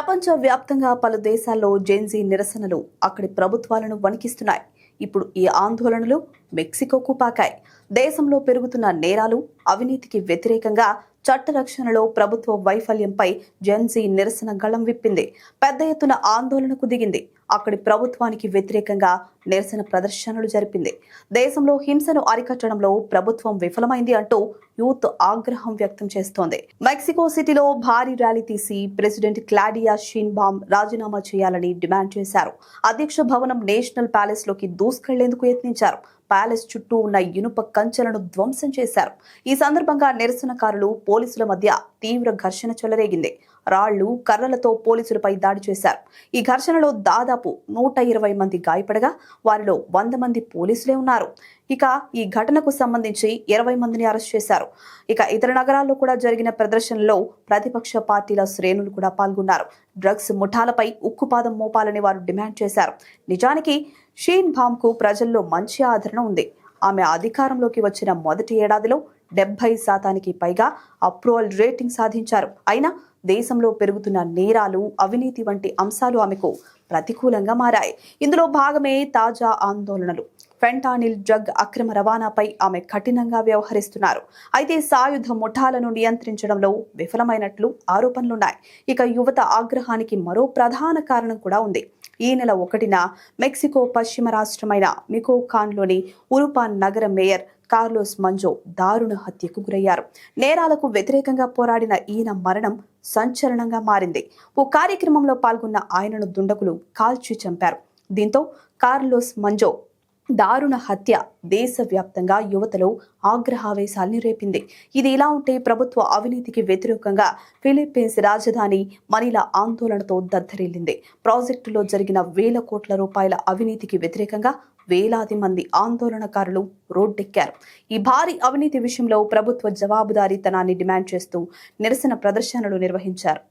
ప్రపంచ వ్యాప్తంగా పలు దేశాల్లో జెన్జీ నిరసనలు అక్కడి ప్రభుత్వాలను వణికిస్తున్నాయి. ఇప్పుడు ఈ ఆందోళనలు మెక్సికోకు పాకాయి. దేశంలో పెరుగుతున్న నేరాలు అవినీతికి వ్యతిరేకంగా చట్ట రక్షణలో ప్రభుత్వ వైఫల్యంపై జెన్జీ నిరసన గళం విప్పింది. పెద్ద ఎత్తున ఆందోళనకు దిగింది. అక్కడి ప్రభుత్వానికి వ్యతిరేకంగా నిరసన ప్రదర్శనలు జరిపింది. దేశంలో హింసను అరికట్టడంలో ప్రభుత్వం విఫలమైంది అంటూ యూత్ ఆగ్రహం వ్యక్తం చేస్తోంది. మెక్సికో సిటీలో భారీ ర్యాలీ తీసి ప్రెసిడెంట్ క్లాడియా షిన్బామ్ రాజీనామా చేయాలని డిమాండ్ చేశారు. అధ్యక్ష భవనం నేషనల్ ప్యాలెస్లోకి దూసుకెళ్ళేందుకు యత్నించారు. ప్యాలెస్ చుట్టూ ఉన్న ఇనుప కంచెలను ధ్వంసం చేశారు. ఈ సందర్భంగా నిరసనకారులు పోలీసుల మధ్య తీవ్ర ఘర్షణ చెలరేగింది. రాళ్ళు కర్రలతో పోలీసులపై దాడి చేశారు. ఈ ఘర్షణలో దాదాపు నూట ఇరవై మంది గాయపడగా వారిలో వంద మంది పోలీసులే ఉన్నారు. ఇక ఈ ఘటనకు సంబంధించి ఇరవై మందిని అరెస్ట్ చేశారు. ఇక ఇతర నగరాల్లో కూడా జరిగిన ప్రదర్శనలో ప్రతిపక్ష పార్టీల శ్రేణులు కూడా పాల్గొన్నారు. డ్రగ్స్ ముఠాలపై ఉక్కుపాదం మోపాలని వారు డిమాండ్ చేశారు. నిజానికి షీన్ భామ్కు ప్రజల్లో మంచి ఆదరణ ఉంది. ఆమె అధికారంలోకి వచ్చిన మొదటి ఏడాదిలో డెబ్బై శాతానికి పైగా అప్రూవల్ రేటింగ్ సాధించారు. అయినా దేశంలో పెరుగుతున్న నేరాలు అవినీతి వంటి అంశాలు ఆమెకు ప్రతికూలంగా మారాయి. ఇందులో భాగమే తాజా ఆందోళనలు. ఫెంటానిల్ డ్రగ్ అక్రమ రవాణాపై ఆమె కఠినంగా వ్యవహరిస్తున్నారు. అయితే సాయుధ ముఠాలను నియంత్రించడంలో విఫలమైనట్లు ఆరోపణలున్నాయి. ఇక యువత ఆగ్రహానికి మరో ప్రధాన కారణం కూడా ఉంది. ఈ నెల ఒకటిన మెక్సికో పశ్చిమ రాష్ట్రమైన మికోకాన్లోని ఉరుపాన్ నగర మేయర్ కార్లోస్ మంజో దారుణ హత్యకు గురయ్యారు. నేరాలకు వ్యతిరేకంగా పోరాడిన ఈయన మరణం సంచలనంగా మారింది. ఓ కార్యక్రమంలో పాల్గొన్న ఆయనను దుండగులు కాల్చి చంపారు. దీంతో కార్లోస్ మంజో దారుణ హత్య దేశవ్యాప్తంగా యువతలో ఆగ్రహావేశాల్ని రేపింది. ఇది ఇలా ఉంటే ప్రభుత్వ అవినీతికి వ్యతిరేకంగా ఫిలిప్పీన్స్ రాజధాని మనీలా ఆందోళనతో దద్దరిల్లింది. ప్రాజెక్టులో జరిగిన వేల కోట్ల రూపాయల అవినీతికి వ్యతిరేకంగా వేలాది మంది ఆందోళనకారులు రోడ్డెక్కారు. ఈ భారీ అవినీతి విషయంలో ప్రభుత్వ జవాబుదారీతనాన్ని డిమాండ్ చేస్తూ నిరసన ప్రదర్శనలు నిర్వహించారు.